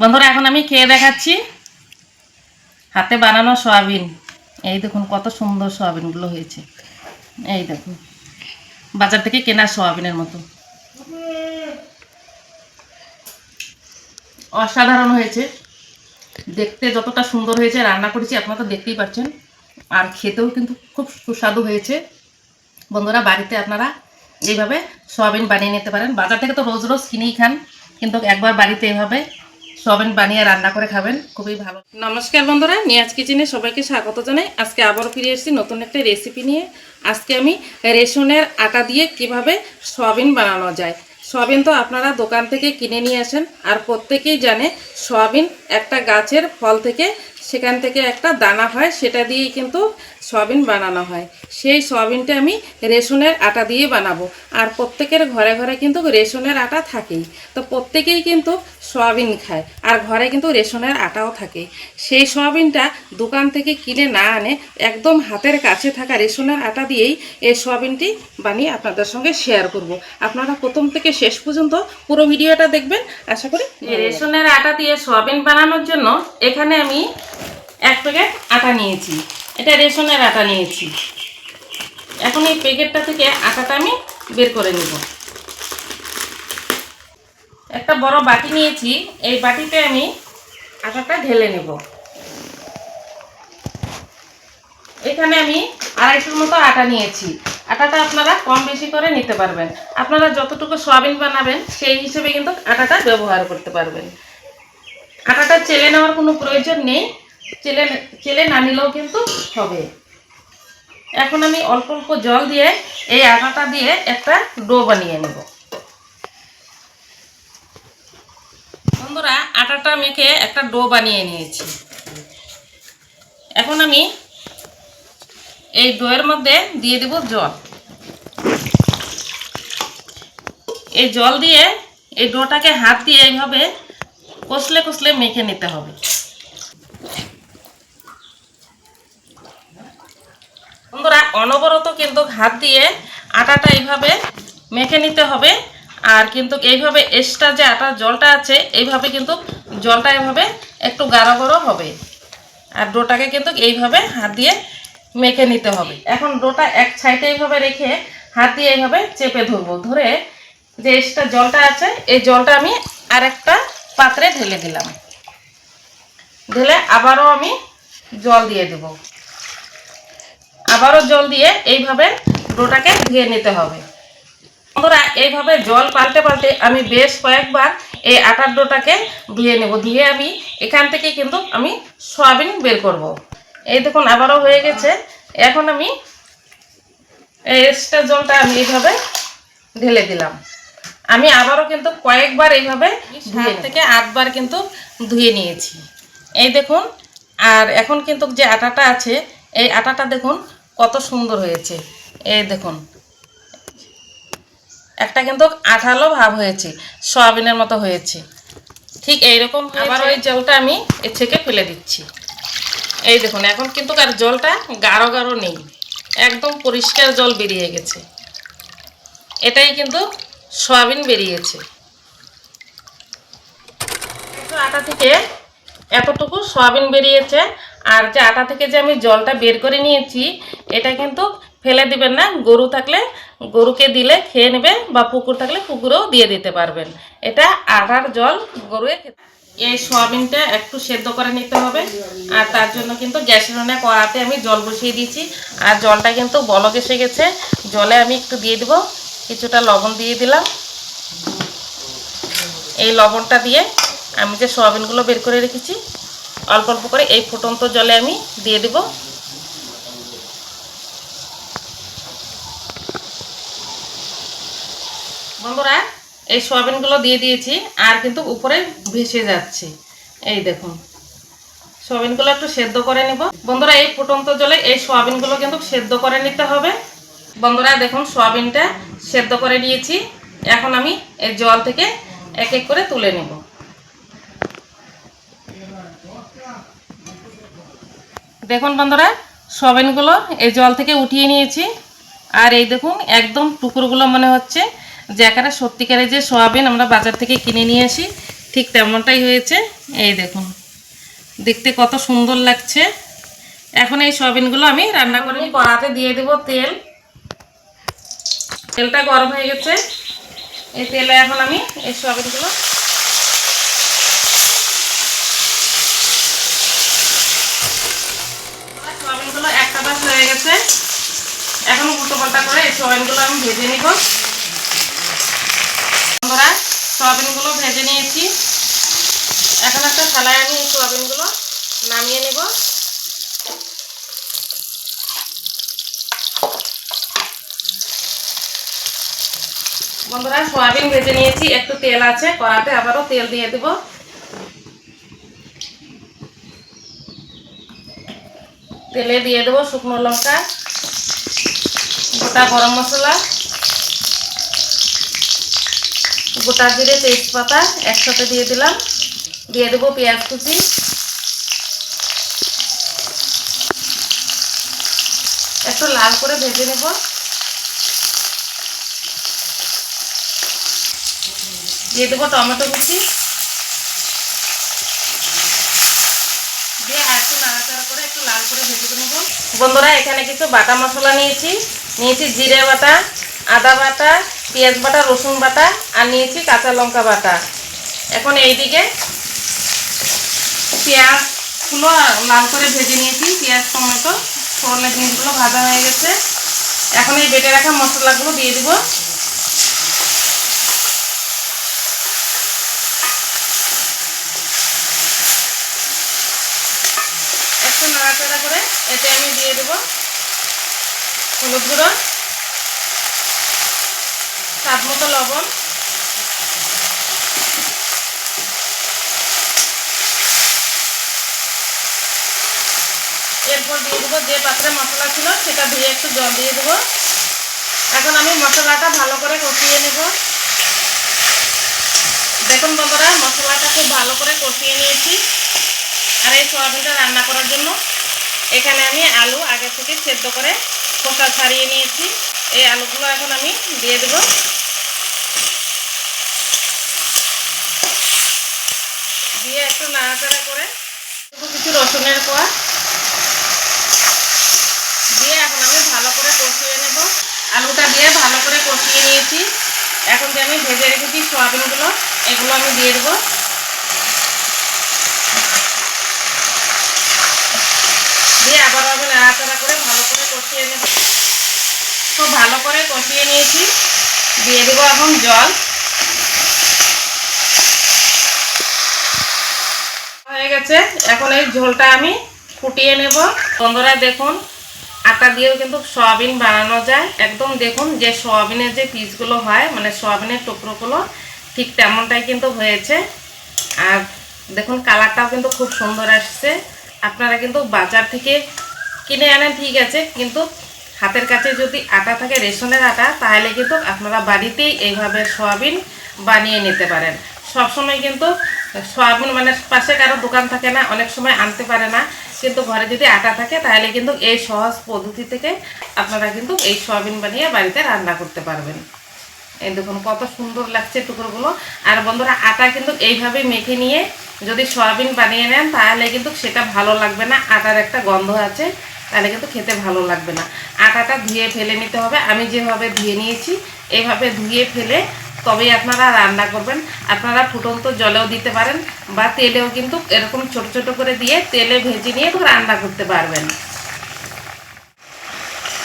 বন্ধুরা, এখন আমি খেয়ে দেখাচ্ছি হাতে বানানো সয়াবিন। এই দেখুন কত সুন্দর সয়াবিনগুলো হয়েছে। এই দেখুন, বাজার থেকে কেনা সয়াবিনের মতো। অসাধারণ হয়েছে। দেখতে যতটা সুন্দর হয়েছে, রান্না করেছি, আপনারা তো দেখতেই পাচ্ছেন। আর খেতেও কিন্তু খুব সুস্বাদু হয়েছে। বন্ধুরা, বাড়িতে আপনারা এইভাবে সয়াবিন বানিয়ে নিতে পারেন। বাজার থেকে তো রোজ রোজ কিনেই খান, কিন্তু একবার বাড়িতে এভাবে সয়াবিন বানিয়ে রান্না করে খাবেন, খুবই ভালো। নমস্কার বন্ধুরা, নিয়াজ কিচেনে সবাইকে স্বাগত জানাই। আজকে আবারও ফিরে এসেছি নতুন একটা রেসিপি নিয়ে। আজকে আমি রেশনের আটা দিয়ে কীভাবে সয়াবিন বানানো যায়। সয়াবিন তো আপনারা দোকান থেকে কিনে নিয়ে আসেন, আর প্রত্যেকেই জানে সয়াবিন একটা গাছের ফল থেকে, সেখান থেকে একটা দানা হয়, সেটা দিয়েই কিন্তু সয়াবিন বানানো হয়। সেই সয়াবিনটা আমি রেশনের আটা দিয়ে বানাবো। আর প্রত্যেকের ঘরে ঘরে কিন্তু রেশনের আটা থাকেই। তো প্রত্যেকেই কিন্তু সয়াবিন খায়। আর ঘরে কিন্তু রেশনের আটাও থাকে। সেই সয়াবিনটা দোকান থেকে কিনে না আনে, একদম হাতের কাছে থাকা রেশনের আটা দিয়েই এই সয়াবিনটি বানিয়ে আপনাদের সঙ্গে শেয়ার করব। আপনারা প্রথম থেকে শেষ পর্যন্ত পুরো ভিডিওটা দেখবেন। আশা করি রেশনের আটা দিয়ে সয়াবিন বানানোর জন্য এখানে আমি এক প্যাকেট আটা নিয়েছি। এটা রেশনের আটা নিয়েছি। এখন এই প্যাকেটটা থেকে আটাটা আমি বের করে নেব। একটা বড় বাটি নিয়েছি, এই বাটিতে আমি আটাটা ঢেলে নেব। এখানে আমি আড়াইশোর মতো আটা নিয়েছি। আটাটা আপনারা কম বেশি করে নিতে পারবেন। আপনারা যতটুকু সয়াবিন বানাবেন, সেই হিসেবে কিন্তু আটাটা ব্যবহার করতে পারবেন। আটাটা চেলে নেওয়ার কোনো প্রয়োজন নেই। চেলে চেলে না নিলেও কিন্তু হবে। এখন আমি অল্প অল্প জল দিয়ে এই আটাটা দিয়ে একটা ডো বানিয়ে নেব। বন্ধুরা, আটাটা মেখে একটা ডো বানিয়ে নিয়েছি। এখন আমি এই ডোয়ের মধ্যে দিয়ে দেব জল। এই জল দিয়ে এই ডোটাকে হাত দিয়ে এইভাবে কষলে কষলে মেখে নিতে হবে। বন্ধুরা, অনবরত কিন্তু হাত দিয়ে আটাটা এইভাবে মেখে নিতে হবে। আর কিন্তু এইভাবে এক্সট্রা যে আটার জলটা আছে, এইভাবে কিন্তু জলটা এভাবে একটু গাঢ় গাঢ় হবে। আর ডোটাকে কিন্তু এইভাবে হাত দিয়ে মেখে নিতে হবে। এখন ডোটা এক সাইডে এইভাবে রেখে হাত দিয়ে এইভাবে চেপে ধরবো। ধরে যে এক্সট্রা জলটা আছে, এই জলটা আমি আরেকটা পাত্রে ঢেলে দিলাম। ঢেলে আবারও আমি জল দিয়ে দেব। আবারও জল দিয়ে এইভাবে ডোটাকে ধুয়ে নিতে হবে। বন্ধুরা এইভাবে জল পাল্টে পাল্টে আমি বেশ কয়েকবার এই আটার ডোটাকে ধুয়ে নেব। ধুয়ে আমি এখান থেকে কিন্তু আমি সয়াবিন বের করব। এই দেখুন আবারও হয়ে গেছে। এখন আমি এই এক্সট্রা জলটা আমি এইভাবে ঢেলে দিলাম। আমি আবারও কিন্তু কয়েকবার এইভাবে সাত থেকে আটবার কিন্তু ধুয়ে নিয়েছি। এই দেখুন আর এখন কিন্তু যে আটাটা আছে এই আটাটা দেখুন কত সুন্দর হয়েছে। এই দেখুন। একটা কিন্তু আঠালো ভাব হয়েছে, সয়াবিনের মতো হয়েছে। ঠিক এইরকম আবার ওই জলটা আমি এর থেকে ফেলে দিচ্ছি। এই দেখুন, এখন কিন্তু আর জলটা গাঢ় গাঢ় নেই। একদম পরিষ্কার জল বেরিয়ে গেছে। এটাই কিন্তু সয়াবিন বেরিয়েছে। আটা থেকে এতটুকু সয়াবিন বেরিয়েছে আর যে আটা থেকে যে আমি জলটা বের করে নিয়েছি, এটা কিন্তু ফেলে দিবেন না। গরু থাকলে গরুকে দিলে খেয়ে নেবে বা পুকুর থাকলে পুকুরেও দিয়ে দিতে পারবেন। এটা আটার জল গরুয়ে এই সোয়াবিনটা একটু সেদ্ধ করে নিতে হবে। আর তার জন্য কিন্তু গ্যাসের উনুনে কড়াতে আমি জল বসিয়ে দিয়েছি। আর জলটা কিন্তু বলক এসে গেছে। জলে আমি একটু দিয়ে দিব। কিছুটা লবণ দিয়ে দিলাম। এই লবণটা দিয়ে আমি যে সোয়াবিনগুলো বের করে রেখেছি অল্প অল্প করে এই ফুটন্ত জলে আমি দিয়ে দেব। বন্ধুরা, এই সয়াবিনগুলো দিয়ে দিয়েছি, আর কিন্তু উপরে ভেসে যাচ্ছে। এই দেখুন, সয়াবিনগুলো একটু সেদ্ধ করে নেব। বন্ধুরা, এই ফুটন্ত জলে এই সয়াবিনগুলো কিন্তু সেদ্ধ করে নিতে হবে। বন্ধুরা, দেখুন, সয়াবিনটা সেদ্ধ করে নিয়েছি। এখন আমি এই জল থেকে এক এক করে তুলে নেব। দেখুন বন্ধুরা, সয়াবিনগুলো এই জল থেকে উঠিয়ে নিয়েছি। আর এই দেখুন, একদম টুকরোগুলো মনে হচ্ছে যে একারে সত্যিকারে যে সয়াবিন আমরা বাজার থেকে কিনে নিয়ে আসি, ঠিক তেমনটাই হয়েছে। এই দেখুন, দেখতে কত সুন্দর লাগছে। এখন এই সয়াবিনগুলো আমি রান্না করে। কড়াতে দিয়ে দেব তেল। তেলটা গরম হয়ে গেছে। এই তেলে এখন আমি এই সয়াবিনগুলো পাল্টা করে এই সয়াবিনগুলো আমি ভেজে নিব। বন্ধুরা, সয়াবিনগুলো ভেজে নিয়েছি। এখন একটা থালায় আমি এই সয়াবিনগুলো নামিয়ে নেব। বন্ধুরা, সয়াবিন ভেজে নিয়েছি। একটু তেল আছে, কড়াতে আবারও তেল দিয়ে দেব। তেলে দিয়ে দেবো শুকনো লঙ্কা। গোটা গরম মশলা, গোটা জিরে তেজপাতা একসাথে দিয়ে দিলাম। দিয়ে দেবো পেঁয়াজ কুচি। একটু লাল করে ভেজে নেব। দিয়ে দেবো টমেটো কুচি। দিয়ে আর একটু নাড়াচাড়া করে একটু লাল করে ভেজে নেব। বন্ধুরা, এখানে কিছু বাটা মশলা নিয়েছি। নিয়েছি জিরে বাটা, আদা বাটা, পেঁয়াজ বাটা, রসুন বাটা আর নিয়েছি কাঁচা লঙ্কা বাটা। এখন এই এইদিকে পেঁয়াজগুলো লাল করে ভেজে নিয়েছি, পেঁয়াজ টমেটো ফোড়নের জিনিসগুলো ভাজা হয়ে গেছে। এখন এই বেটে রাখা মশলাগুলো দিয়ে দিব। একটু নাড়াচাড়া করে এতে আমি দিয়ে দেবো। হলুদ গুঁড়ো, স্বাদ মতো লবণ, এরপর দিয়ে দেবো যে পাত্রে মশলা ছিল সেটা ধুয়ে একটু জল দিয়ে দেবো। এখন আমি মশলাটা ভালো করে কষিয়ে নেব। দেখুন বন্ধুরা, মশলাটা খুব ভালো করে কষিয়ে নিয়েছি। আর এই সোয়াবিনটা রান্না করার জন্য এখানে আমি আলু আগে থেকে সেদ্ধ করে খোসা ছাড়িয়ে নিয়েছি। এই আলুগুলো এখন আমি দিয়ে দেব। দিয়ে একটু নাড়াচাড়া করে কিছু রসুনের কোয়া। দিয়ে এখন আমি ভালো করে কষিয়ে নেব। আলুটা দিয়ে ভালো করে কষিয়ে নিয়েছি। এখন যে আমি ভেজে রেখেছি সোয়াবিনগুলো, এগুলো আমি দিয়ে দেবো দিয়ে আবার আমি নাড়াচাড়া খুব ভালো করে কষিয়ে নিয়েছি। দিয়ে দেবো এখন জল। হয়ে গেছে। এখন এই ঝোলটা আমি ফুটিয়ে নেব। বন্ধুরা দেখুন, আটা দিয়েও কিন্তু সয়াবিন বানানো যায়। একদম দেখুন যে সয়াবিনের যে পিসগুলো হয় মানে সয়াবিনের টুকরোগুলো, ঠিক তেমনটাই কিন্তু হয়েছে। আর দেখুন, কালারটাও কিন্তু খুব সুন্দর আসছে। আপনারা কিন্তু বাজার থেকে কিনে আনেন, ঠিক আছে। কিন্তু হাতের কাছে যদি আটা থাকে, রেশনের আটা, তাহলে কিন্তু আপনারা বাড়িতেই এইভাবে সয়াবিন বানিয়ে নিতে পারেন। সবসময় কিন্তু সয়াবিন মানে পাশে কারও দোকান থাকে না, অনেক সময় আনতে পারে না। কিন্তু ঘরে যদি আটা থাকে, তাহলে কিন্তু এই সহজ পদ্ধতি থেকে আপনারা কিন্তু এই সয়াবিন বানিয়ে বাড়িতে রান্না করতে পারবেন। এই দেখুন, কত সুন্দর লাগছে টুকরোগুলো। আর বন্ধুরা, আটা কিন্তু এইভাবে মেখে নিয়ে যদি সয়াবিন বানিয়ে নেন, তাহলে কিন্তু সেটা ভালো লাগবে না। আটার একটা গন্ধ আছে। তাহলে কিন্তু খেতে ভালো লাগবে না। আটাটা ধুয়ে ফেলে নিতে হবে। আমি যেভাবে ধুয়ে নিয়েছি, এভাবে ধুয়ে ফেলে তবেই আপনারা রান্না করবেন। আপনারা ফুটন্ত জলেও দিতে পারেন বা তেলেও কিন্তু এরকম ছোট ছোট করে দিয়ে তেলে ভেজে নিয়ে রান্না করতে পারবেন।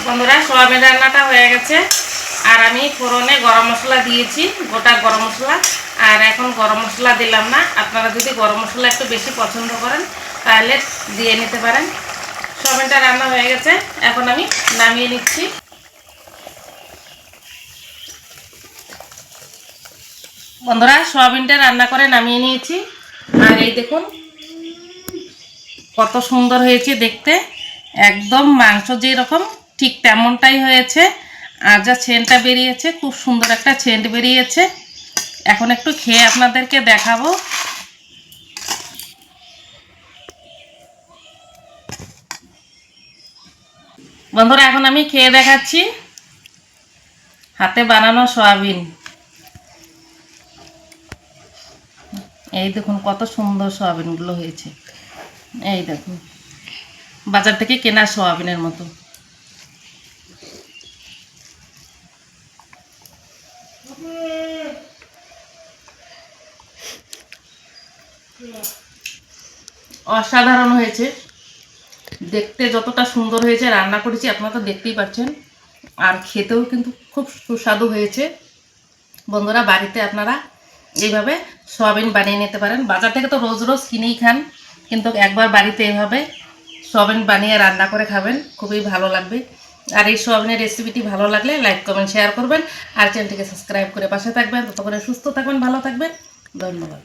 বন্ধুরা, সোয়াবিন রান্নাটা হয়ে গেছে। আর আমি ফোড়নে গরম মশলা দিয়েছি, গোটা গরম মশলা। আর এখন গরম মশলা দিলাম না। আপনারা যদি গরম মশলা একটু বেশি পছন্দ করেন, তাহলে দিয়ে নিতে পারেন। সোয়াবিনটা রান্না হয়ে গেছে। এখন আমি নামিয়ে নিচ্ছি। বন্ধুরা, সোয়াবিনটা রান্না করে নামিয়ে নিয়েছি। আর এই দেখুন, কত সুন্দর হয়েছে দেখতে। একদম মাংস যেরকম, ঠিক তেমনটাই হয়েছে। আর যা ছেনটা বেরিয়েছে, খুব সুন্দর একটা ছেন্ট বেরিয়েছে। এখন একটু খেয়ে আপনাদেরকে দেখাবো। বন্ধুরা, এখন আমি খেয়ে দেখাচ্ছি হাতে বানানো সয়াবিন। এই দেখুন কত সুন্দর সয়াবিনগুলো হয়েছে। এই দেখুন, বাজার থেকে কেনা সয়াবিনের মতো। অসাধারণ হয়েছে। দেখতে যতটা সুন্দর হয়েছে, রান্না করেছি, আপনারা তো দেখতেই পাচ্ছেন। আর খেতেও কিন্তু খুব সুস্বাদু হয়েছে। বন্ধুরা, বাড়িতে আপনারা এইভাবে সয়াবিন বানিয়ে নিতে পারেন। বাজার থেকে তো রোজ রোজ কিনেই খান, কিন্তু একবার বাড়িতে এভাবে সয়াবিন বানিয়ে রান্না করে খাবেন, খুবই ভালো লাগবে। আর এই সয়াবিনের রেসিপিটি ভালো লাগলে লাইক কমেন্ট শেয়ার করবেন। আর চ্যানেলটিকে সাবস্ক্রাইব করে পাশে থাকবেন। ততক্ষণে সুস্থ থাকবেন, ভালো থাকবেন। ধন্যবাদ।